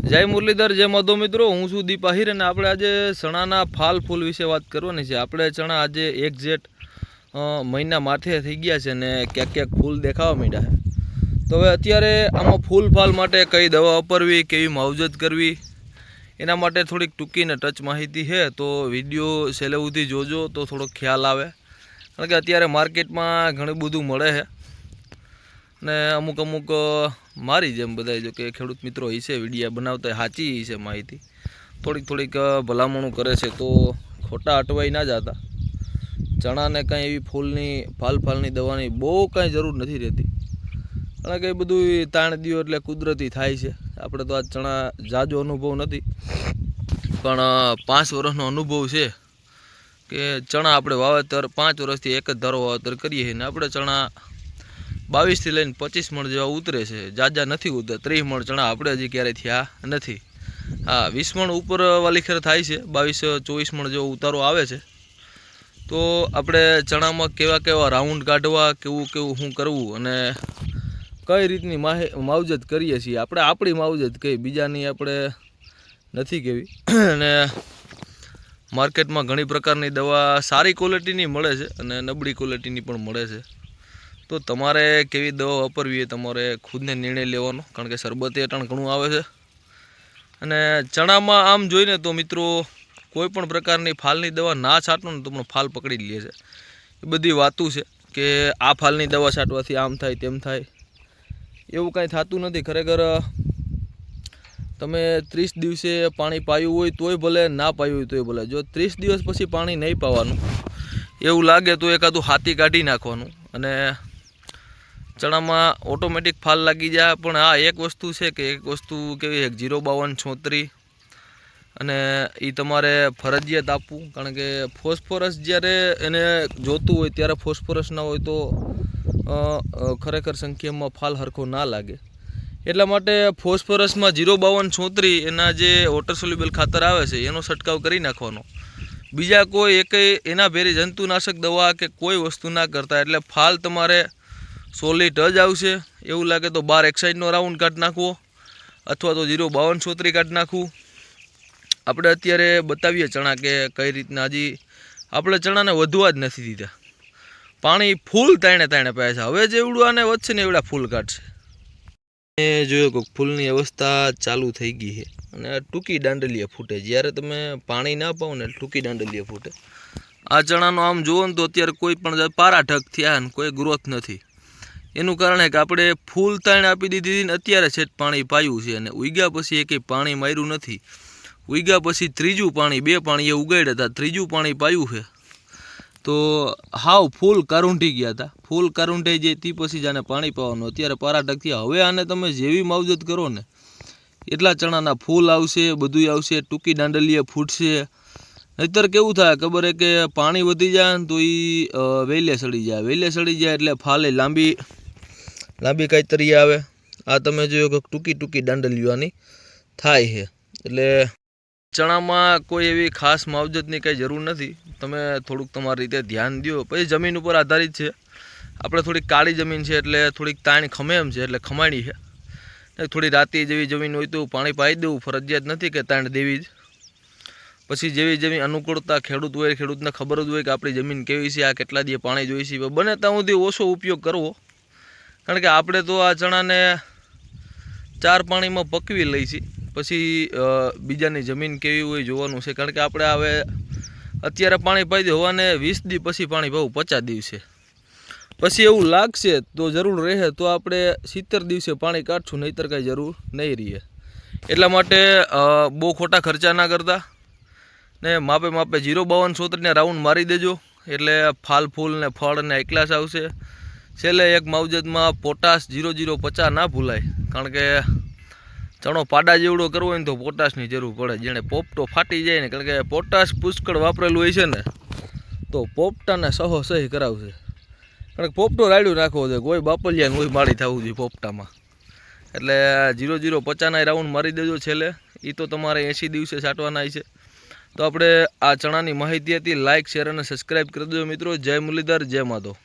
જય મુરલીધર, જય મધો મિત્રો. હું છું દીપ અને આપણે આજે ચણાના ફાલ ફૂલ વિશે વાત કરવાની છે. આપણે ચણા આજે એક મહિના માથે થઈ ગયા છે ને ક્યાંક ક્યાંક ફૂલ દેખાવા માંડ્યા છે. તો હવે અત્યારે આમાં ફૂલ ફાલ માટે કઈ દવા વાપરવી, કેવી માવજત કરવી, એના માટે થોડીક ટૂંકી ને ટચ માહિતી છે. તો વીડિયો છેલ્લે સુધી જોજો તો થોડોક ખ્યાલ આવે. કારણ કે અત્યારે માર્કેટમાં ઘણું બધું મળે છે. ને અમુક અમુક મારી જેમ બધા જો કે ખેડૂત મિત્રો હશે વિડીયા બનાવતા સાચી છે માહિતી. થોડીક થોડીક ભલામણું કરે છે તો ખોટા અટવાઈ ના જતા. ચણાને કાંઈ એવી ફૂલની, ફાલ ફાલની દવાની બહુ કાંઈ જરૂર નથી રહેતી. કારણ કે એ બધું તાણ દિયો એટલે કુદરતી થાય છે. આપણે તો આ ચણા જાજો અનુભવ નથી. પણ પાંચ વર્ષનો અનુભવ છે કે ચણા આપણે વાવેતર પાંચ વર્ષથી એક જ ધારો વાવેતર કરીએ ને આપણે ચણા બાવીસથી લઈને પચીસ મણ જેવા ઉતરે છે. જાજા નથી ઉતરે. ત્રીસ મણ ચણા આપણે હજી ક્યારેય થયા નથી. હા, વીસ મણ ઉપર વાલીખેર થાય છે. બાવીસ, ચોવીસ મણ જેવો ઉતારો આવે છે. તો આપણે ચણામાં કેવા કેવા રાઉન્ડ કાઢવા, કેવું કેવું શું કરવું અને કઈ રીતની માવજત કરીએ છીએ. આપણે આપણી માવજત કઈ, બીજાની આપણે નથી કેવી. અને માર્કેટમાં ઘણી પ્રકારની દવા સારી ક્વોલિટીની મળે છે અને નબળી ક્વોલિટીની પણ મળે છે. તો તમારે કેવી દવા વાપરવી એ તમારે ખુદને નિર્ણય લેવાનો? કારણ કે શરબતી અટાણ ઘણું આવે છે. અને ચણામાં આમ જોઈને તો મિત્રો, કોઈ પણ પ્રકારની ફાલની દવા ના છાંટો ને તો પણ ફાલ પકડી લે છે. એ બધી વાતું છે કે આ ફાલની દવા છાંટવાથી આમ થાય તેમ થાય. એવું કાંઈ થતું નથી. ખરેખર, તમે ત્રીસ દિવસે પાણી પાયું હોય તોય ભલે, ના પાયું હોય તોય ભલે. જો ત્રીસ દિવસ પછી પાણી નહીં પાવાનું, એવું લાગે તો એકાદું હાથી કાઢી નાખવાનું. અને ચણામાં ઓટોમેટિક ફાલ લાગી જાય, પણ આ એક વસ્તુ છે કે એક વસ્તુ કેવી એક જીરો બાવન છોતરી. અને એ તમારે ફરજિયાત આપવું, કારણ કે ફોસ્ફરસ જ્યારે એને જોતું હોય, ત્યારે ફોસ્ફરસ ના હોય તો ખરેખર સંખ્યામાં ફાલ હરખો ના લાગે. એટલા માટે ફોસ્ફરસમાં જીરો બાવન છોતરી એના જે વોટર સોલ્યુબલ ખાતર આવે છે, એનો છંટકાવ કરી નાખવાનો. બીજા કોઈ એકેય એના ભેરી જંતુનાશક દવા કે કોઈ વસ્તુ ના કરતા, એટલે ફાલ તમારે સોલિડ જ આવશે. એવું લાગે તો બાર એક્સાઇડનો રાઉન્ડ કાઢી નાખવો, અથવા તો જીરો બાવન છોતરી કાઢી નાખવું. આપણે અત્યારે બતાવીએ ચણા કે કઈ રીતના. હજી આપણે ચણાને વધવા જ નથી દીધા. પાણી ફૂલ તાણે તાણે પાય છે. હવે જેવડું આને વધશે ને એવડા ફૂલ કાઢશે. એ જોયો કે ફૂલની અવસ્થા ચાલુ થઈ ગઈ છે. અને ટૂંકી દાંડલીએ ફૂટે. જ્યારે તમે પાણી ના પાઓ ને ટૂંકી દાંડલીએ ફૂટે. આ ચણાનો આમ જુઓ ને તો અત્યારે કોઈ પણ પારા ઢગ થયા ને કોઈ ગ્રોથ નથી. એનું કારણ કે આપણે ફૂલ તાણ આપી દીધી હતી ને અત્યારે છેટ પાણી પાયું છે અને ઉગ્યા પછી એકેય પાણી માર્યું નથી. ઉગ્યા પછી ત્રીજું પાણી, બે પાણી એ ઉગાડ્યા હતા, ત્રીજું પાણી પાયું છે. તો હાવ ફૂલ કારુંઢી ગયા હતા. ફૂલ કારુંઢાઈ જાય તે પછી જ આને પાણી પાવાનું. અત્યારે પારા ઢગ હવે આને તમે જેવી માવજત કરો ને, એટલા ચણાના ફૂલ આવશે બધું આવશે, ટૂંકી દાંડલીએ ફૂટશે. નહીતર કેવું થાય? ખબર હે કે પાણી વધી જાય ને તો એ વેલે સડી જાય. વેલે સડી જાય એટલે ફાલે લાંબી લાંબી કાંઈ આવે. આ તમે જોયો કે ટૂંકી ટૂંકી દાંડલીઓ આની થાય છે. એટલે ચણામાં કોઈ એવી ખાસ માવજતની કંઈ જરૂર નથી. તમે થોડુંક તમારી રીતે ધ્યાન દો. પછી જમીન ઉપર આધારિત છે. આપણે થોડીક કાળી જમીન છે એટલે થોડીક તાણ ખમે એમ છે એટલે ખમાણી છે. થોડી રાતી જેવી જમીન હોય તો પાણી પાઈ દેવું. ફરજિયાત નથી કે તાણ દેવી જ. પછી જેવી જેવી અનુકૂળતા ખેડૂત હોય, ખેડૂતને ખબર જ હોય કે આપણી જમીન કેવી છે, આ કેટલા દિવસ પાણી જોઈએ છે બને ત્યાં સુધી ઓછો ઉપયોગ કરવો. કારણ કે આપણે તો આ ચણાને ચાર પાણીમાં પકવી લઈ છીએ પછી બીજાની જમીન કેવી હોય જોવાનું છે. કારણ કે આપણે હવે અત્યારે પાણી પાઈ દે હોવાને વીસ દી પછી પાણી ભાવ પચાસ દિવસે. પછી એવું લાગશે તો જરૂર રહે તો આપણે સિત્તેર દિવસે પાણી કાઢશું, નહીંતર કાંઈ જરૂર નહીં રહે. એટલા માટે બહુ ખોટા ખર્ચા ના કરતા. ને માપે માપે જીરો બાવન સોતરીને રાઉન્ડ મારી દેજો. એટલે ફાલ ફૂલ ને ફળ ને એકલાસ આવશે. છેલ્લે એક માવજતમાં પોટાશ જીરો જીરો પચાસ ના ભૂલાય. કારણ કે ચણો પાડા જેવડો કરવો હોય ને તો પોટાશની જરૂર પડે. જેણે પોપટો ફાટી જાય ને, કારણ કે પોટાશ પુષ્કળ વાપરેલું હોય છે ને, તો પોપટાને સહો સહી કરાવશે. કારણ કે પોપટો રાડ્યું નાખવો જોઈએ કોઈ બાપલિયા કોઈ માળી થવું જોઈએ પોપટામાં. એટલે જીરો જીરો પચાસના રાઉન્ડ મારી દેજો છેલ્લે. એ તો તમારે એંસી દિવસે છાંટવાના છે. તો આપણે આ ચણાની માહિતી હતી. લાઇક શેર અને સબસ્ક્રાઈબ કરી દેજો મિત્રો. જય મુરલીધર, જય માધવ.